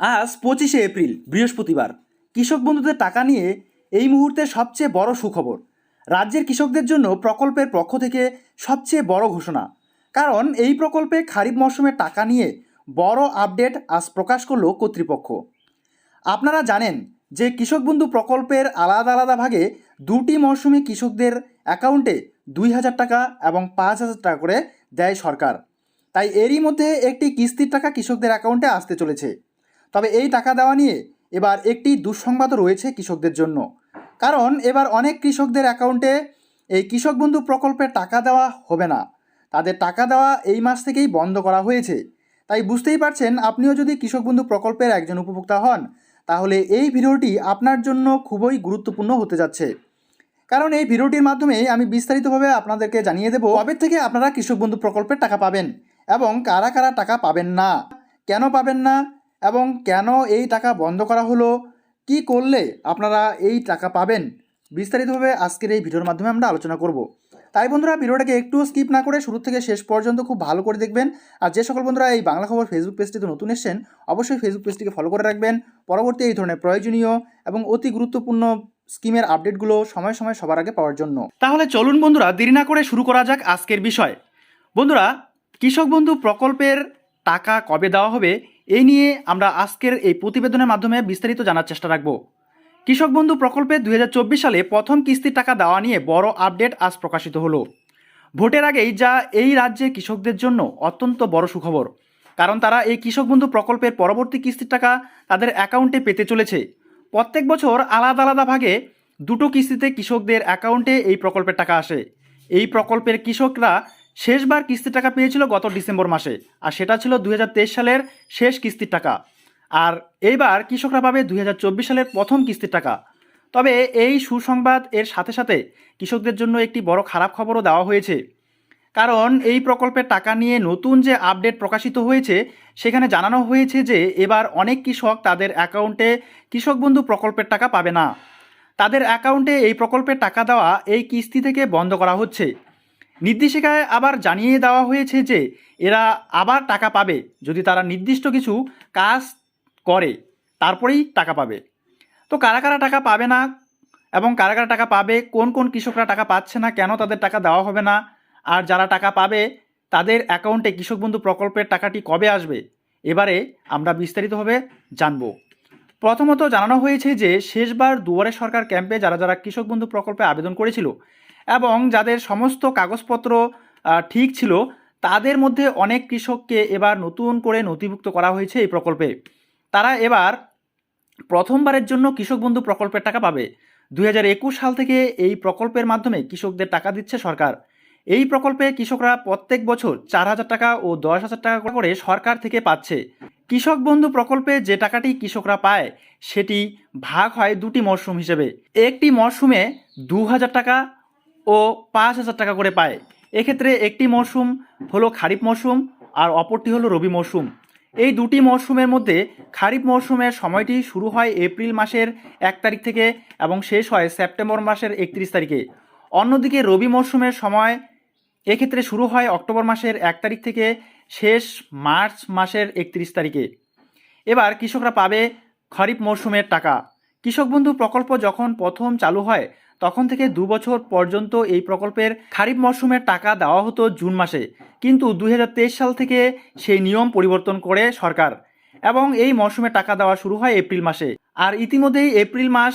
আজ পঁচিশে এপ্রিল, বৃহস্পতিবার। কৃষক বন্ধুদের টাকা নিয়ে এই মুহূর্তে সবচেয়ে বড় সুখবর। রাজ্যের কৃষকদের জন্য প্রকল্পের পক্ষ থেকে সবচেয়ে বড় ঘোষণা। কারণ এই প্রকল্পে খারিফ মরশুমে টাকা নিয়ে বড় আপডেট আজ প্রকাশ করল কর্তৃপক্ষ। আপনারা জানেন যে কৃষক বন্ধু প্রকল্পের আলাদা আলাদা ভাগে দুটি মরশুমে কৃষকদের অ্যাকাউন্টে দুই হাজার টাকা এবং পাঁচ হাজার টাকা করে দেয় সরকার। তাই এরই মধ্যে একটি কিস্তির টাকা কৃষকদের অ্যাকাউন্টে আসতে চলেছে। তবে এই টাকা দেওয়া নিয়ে এবার একটি দুঃসংবাদও রয়েছে কৃষকদের জন্য। কারণ এবার অনেক কৃষকদের অ্যাকাউন্টে এই কৃষক বন্ধু প্রকল্পের টাকা দেওয়া হবে না। তাদের টাকা দেওয়া এই মাস থেকেই বন্ধ করা হয়েছে। তাই বুঝতেই পারছেন, আপনিও যদি কৃষক বন্ধু প্রকল্পের একজন উপভোক্তা হন, তাহলে এই ভিডিওটি আপনার জন্য খুবই গুরুত্বপূর্ণ হতে যাচ্ছে। কারণ এই ভিডিওটির মাধ্যমে আমি বিস্তারিতভাবে আপনাদেরকে জানিয়ে দেবো কবে থেকে আপনারা কৃষক বন্ধু প্রকল্পের টাকা পাবেন এবং কারা কারা টাকা পাবেন না, কেন পাবেন না এবং কেন এই টাকা বন্ধ করা হলো? কি করলে আপনারা এই টাকা পাবেন? বিস্তারিতভাবে আজকের এই ভিডিওর মাধ্যমে আমরা আলোচনা করব। তাই বন্ধুরা, ভিডিওটাকে একটু স্কিপ না করে শুরু থেকে শেষ পর্যন্ত খুব ভালো করে দেখবেন। আর যে সকল বন্ধুরা এই বাংলা খবর ফেসবুক পেজটিতে নতুন এসেছেন, অবশ্যই ফেসবুক পেজটিকে ফলো করে রাখবেন। পরবর্তী এই ধরনের প্রয়োজনীয় এবং অতি গুরুত্বপূর্ণ স্কিমের আপডেটগুলো সময় সময় সবার আগে পাওয়ার জন্য। তাহলে চলুন বন্ধুরা, দেরি না করে শুরু করা যাক আজকের বিষয়। বন্ধুরা, কৃষক বন্ধু প্রকল্পের টাকা কবে দেওয়া হবে, এই নিয়ে আমরা আজকের এই প্রতিবেদনের মাধ্যমে বিস্তারিত জানার চেষ্টা রাখব। কৃষক বন্ধু প্রকল্পে দু হাজার চব্বিশ সালে প্রথম কিস্তির টাকা দেওয়া নিয়ে বড় আপডেট আজ প্রকাশিত হলো। ভোটের আগেই যা এই রাজ্যের কৃষকদের জন্য অত্যন্ত বড় সুখবর, কারণ তারা এই কৃষক বন্ধু প্রকল্পের পরবর্তী কিস্তির টাকা তাদের অ্যাকাউন্টে পেতে চলেছে। প্রত্যেক বছর আলাদা আলাদা ভাগে দুটো কিস্তিতে কৃষকদের অ্যাকাউন্টে এই প্রকল্পের টাকা আসে। এই প্রকল্পের কৃষকরা শেষবার কিস্তির টাকা পেয়েছিল গত ডিসেম্বর মাসে, আর সেটা ছিল দুই হাজার তেইশ সালের শেষ কিস্তির টাকা। আর এইবার কৃষকরা পাবে দু হাজার চব্বিশ সালের প্রথম কিস্তির টাকা। তবে এই সুসংবাদ এর সাথে সাথে কৃষকদের জন্য একটি বড় খারাপ খবরও দেওয়া হয়েছে। কারণ এই প্রকল্পের টাকা নিয়ে নতুন যে আপডেট প্রকাশিত হয়েছে, সেখানে জানানো হয়েছে যে এবার অনেক কৃষক তাদের অ্যাকাউন্টে কৃষক বন্ধু প্রকল্পের টাকা পাবে না। তাদের অ্যাকাউন্টে এই প্রকল্পের টাকা দেওয়া এই কিস্তি থেকে বন্ধ করা হচ্ছে। নির্দেশিকায় আবার জানিয়ে দেওয়া হয়েছে যে এরা আবার টাকা পাবে যদি তারা নির্দিষ্ট কিছু কাজ করে, তারপরেই টাকা পাবে। তো কারা কারা টাকা পাবে না এবং কারা কারা টাকা পাবে, কোন কোন কৃষকরা টাকা পাচ্ছে না, কেন তাদের টাকা দেওয়া হবে না, আর যারা টাকা পাবে, তাদের অ্যাকাউন্টে কৃষক বন্ধু প্রকল্পের টাকাটি কবে আসবে, এবারে আমরা বিস্তারিতভাবে জানব। প্রথমত জানানো হয়েছে যে শেষবার দুয়ারে সরকার ক্যাম্পে যারা যারা কৃষক বন্ধু প্রকল্পে আবেদন করেছিল এবং যাদের সমস্ত কাগজপত্র ঠিক ছিল, তাদের মধ্যে অনেক কৃষককে এবার নতুন করে নথিভুক্ত করা হয়েছে এই প্রকল্পে। তারা এবার প্রথমবারের জন্য কৃষক বন্ধু প্রকল্পের টাকা পাবে। দু হাজার একুশ সাল থেকে এই প্রকল্পের মাধ্যমে কৃষকদের টাকা দিচ্ছে সরকার। এই প্রকল্পে কৃষকরা প্রত্যেক বছর চার হাজার টাকা ও দশ হাজার টাকা করে সরকার থেকে পাচ্ছে। কৃষক বন্ধু প্রকল্পে যে টাকাটি কৃষকরা পায়, সেটি ভাগ হয় দুটি মরশুম হিসেবে। একটি মরশুমে দু হাজার টাকা ও পাঁচ হাজার টাকা করে পায়। এক্ষেত্রে একটি মরশুম হলো খারিফ মরশুম আর অপরটি হলো রবি মরশুম এই দুটি মরশুমের মধ্যে খারিফ মরশুমের সময়টি শুরু হয় এপ্রিল মাসের এক তারিখ থেকে এবং শেষ হয় সেপ্টেম্বর মাসের একত্রিশ তারিখে। অন্যদিকে রবি মরশুমের সময় এক্ষেত্রে শুরু হয় অক্টোবর মাসের এক তারিখ থেকে শেষ মার্চ মাসের একত্রিশ তারিখে। এবার কৃষকরা পাবে খরিফ মরশুমের টাকা। কৃষক বন্ধু প্রকল্প যখন প্রথম চালু হয় তখন থেকে দু বছর পর্যন্ত এই প্রকল্পের খারিফ মরশুমের টাকা দেওয়া হতো জুন মাসে। কিন্তু দুই হাজার তেইশ সাল থেকে সেই নিয়ম পরিবর্তন করে সরকার এবং এই মরশুমে টাকা দেওয়া শুরু হয় এপ্রিল মাসে। আর ইতিমধ্যেই এপ্রিল মাস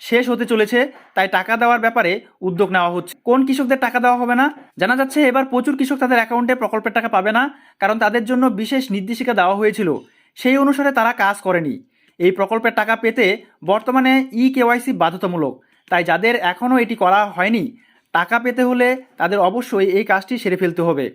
শেষ হতে চলেছে, তাই টাকা দেওয়ার ব্যাপারে উদ্যোগ নেওয়া হচ্ছে। কোন কৃষকদের টাকা দেওয়া হবে না? জানা যাচ্ছে এবার প্রচুর কৃষক তাদের অ্যাকাউন্টে প্রকল্পের টাকা পাবে না, কারণ তাদের জন্য বিশেষ নির্দেশিকা দেওয়া হয়েছিল। সেই অনুসারে তারা কাজ করেনি। এই প্রকল্পের টাকা পেতে বর্তমানে ই কেওয়াইসি বাধ্যতামূলক। তাই যাদের এখনও এটি করা হয়নি, টাকা পেতে হলে তাদের অবশ্যই এই কাজটি সেরে ফেলতে হবে।